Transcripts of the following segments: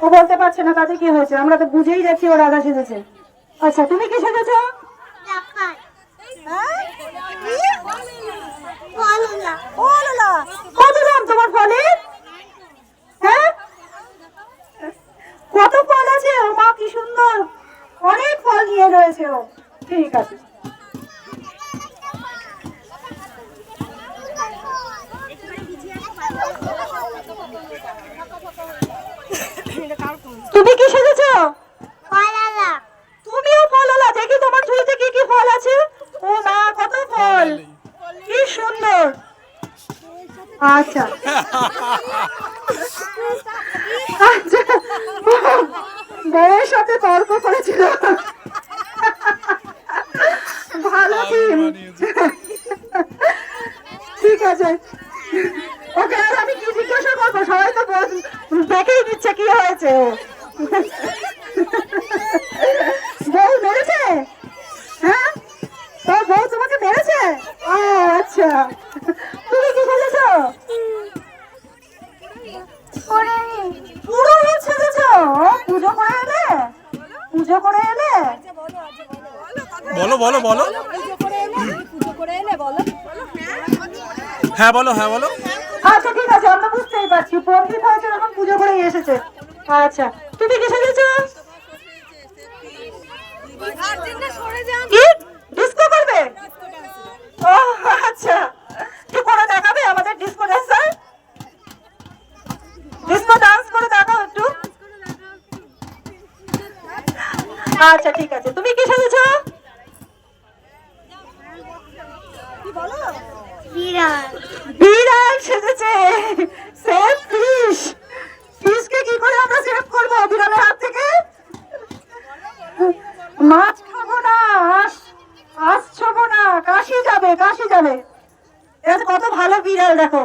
ও বলতে পারছে না তাতে কি হয়েছে? আমরা তো বুঝেই যাচ্ছি ও রাধা সেজেছে। আচ্ছা তুমি কি সেজেছো? কত দাম তোমার ফলের? হ্যাঁ? কত ফল আছে? ও মা কি সুন্দর। অনেক ফল নিয়ে রয়েছে ও। ঠিক আছে তুমি কি সেজেছো তুমিও ফল আলা দেখি তোমার ঝুড়িতে কি কি ফল আছে ও মা কত ফল কি সুন্দর আচ্ছা। আচ্ছা বউয়ের সাথে তর্ক করেছিল। ভালো টিম ঠিক আছে। ওকে আর আমি কি জিজ্ঞাসা করব? সবাই তো দেখেই দিচ্ছে কি হয়েছে। বউ মেরেছে? হ্যাঁ? তোর বউ তোমাকে মেরেছে? ও আচ্ছা তুমি কি বলেছ পুরো হয়ে ছেড়েছো? পুজো করে এলে? পুজো করে এলে? বলো বলো বলো। হ্যাঁ বলো হ্যাঁ বলো। আচ্ছা ঠিক আছে আমরা বুঝতেই পারছি। পণ্ডিত হয়েছে যখন পুজো করে এসেছে। আচ্ছা তুমি কি সেজেছো? কি? ডিস্কো করবে? ও আচ্ছা কি করে দেখাবে আমাদের ডিস্কো ডান্সার ডিস্কো ডান্স করে দেখাও একটু আচ্ছা ঠিক আছে। তুমি কি সেজেছো? বিড়াল। সেজেছে। সেফ ফিশ ফিশকে কি করে আমরা সেভ করব বিড়ালের হাত থেকে? মাছ খাব না আস আস ছবো না কাশি যাবে কাশি যাবে। এটা কত ভালো বিড়াল দেখো।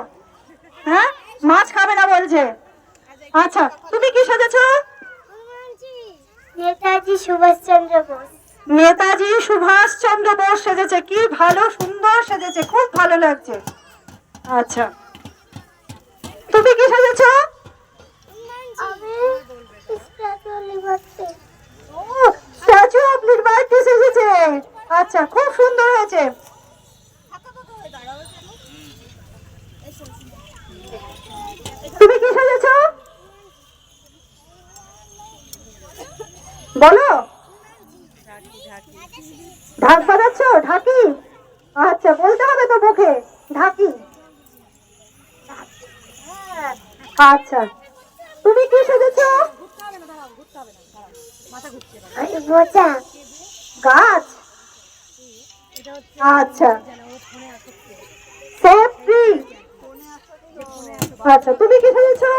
হ্যাঁ? মাছ খাবে না বলছে। আচ্ছা তুমি কি সেজেছো? নেতাজি সুভাষচন্দ্র বোস। নেতাজি সুভাষ চন্দ্র বোস সেজেছে। কি ভালো সুন্দর সেজেছে খুব ভালো লাগছে। আচ্ছা। তুমি কি সেজেছো? স্ট্যাচু অফ লিবার্টি সেজেছে। আচ্ছা খুব সুন্দর হয়েছে। তুমি কি সেজেছো? বলো? ঢাক বাজাচ্ছ? ঢাকি? আচ্ছা বলতে হবে তো মুখে। ঢাকি। আচ্ছা। তুমি কি সেজেছো? গাছ? আচ্ছা। আচ্ছা তুমি কি সেজেছো?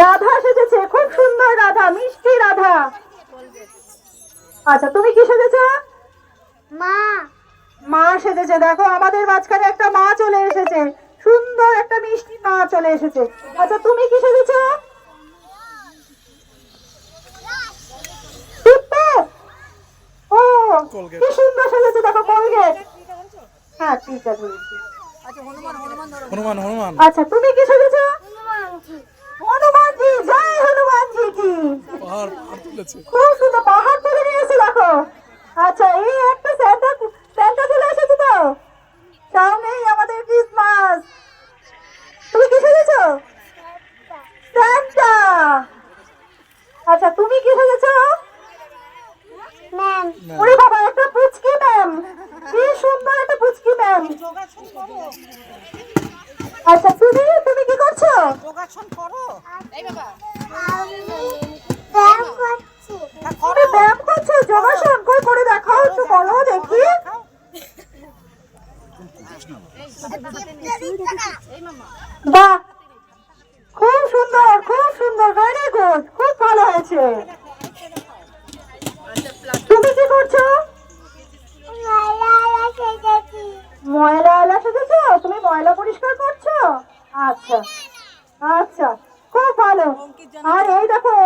রাধা সেজেছে। রাধা আচ্ছা তুমি কি সেজেছো? মা। মা সেজেছে। দেখো আমাদের মাঝখানে একটা মা চলে এসেছে। সুন্দর একটা মিষ্টি মা চলে এসেছে। আচ্ছা তুমি কি সেজেছো? ও কি সুন্দর সেজেছে। দেখো কলগেট। হ্যাঁ ঠিক আছে। হনুমান হনুমান আচ্ছা তুমি কি সেজেছো? হনুমানজি জয় হনুমানজি কি? পাহাড় পাহাড় তুলেছে। খুব সুন্দর পাহাড় তুলে নিয়েছে দেখো। আচ্ছা এই একটা স্যান্টা স্যান্টা চলে এসেছে তো? সামনেই আমাদের ক্রিসমাস তুমি কি সেজেছো? স্যান্টা আচ্ছা তুমি কি সেজেছো? ম্যাম ওরে বাবা একটা পুচকি ম্যাম কি সুন্দর একটা পুচকি ম্যাম আচ্ছা তুমি? করছি। তুমি ব্যায়াম করছ? যোগাসন কই করে দেখাও একটু দেখি। বাহ! খুব সুন্দর খুব সুন্দর ভেরি গুড খুব ভালো হয়েছে। তুমি কি করছ? ময়লা আলা সেজেছো? তুমি ময়লা পরিষ্কার করছ? আচ্ছা। আচ্ছা খুব ভালো। আর এই দেখো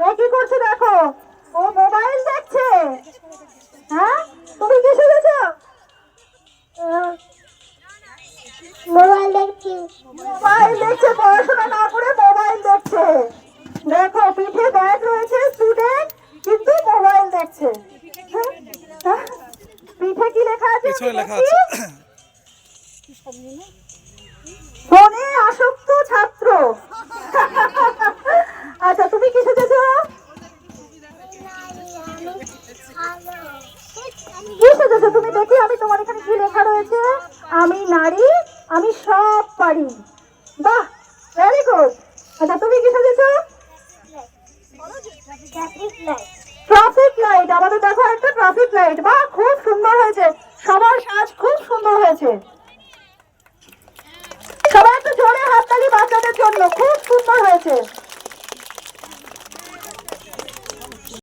ও কি করছে দেখো? ও মোবাইল দেখছে। হ্যাঁ? তুমি কি শুনেছ মোবাইল দেখছি। দেখছে পড়াশোনা করে মোবাইল দেখছে। দেখো পিঠে ব্যাগ রয়েছে কিন্তু মোবাইল দেখছে। হ্যাঁ? হ্যাঁ? পিঠে কি লেখা আছে। ফোনে আসক্ত ছাত্র। আচ্ছা তুমি কি সেজেছো কি সেজেছো তুমি দেখি, আমি তোমার এখানে কি লেখা রয়েছে? আমি নারী, আমি সব পারি। বাহ ভেরি গুড আচ্ছা তুমি কি সেজেছো ট্রাফিক লাইট আমাদের দেখো একটা ট্রাফিক লাইট বাহ, খুব সুন্দর হয়েছে। সবার সাজ খুব সুন্দর হয়েছে সবাই একটু জোরে হাততালি বাচ্চাদের জন্য খুব সুন্দর হয়েছে।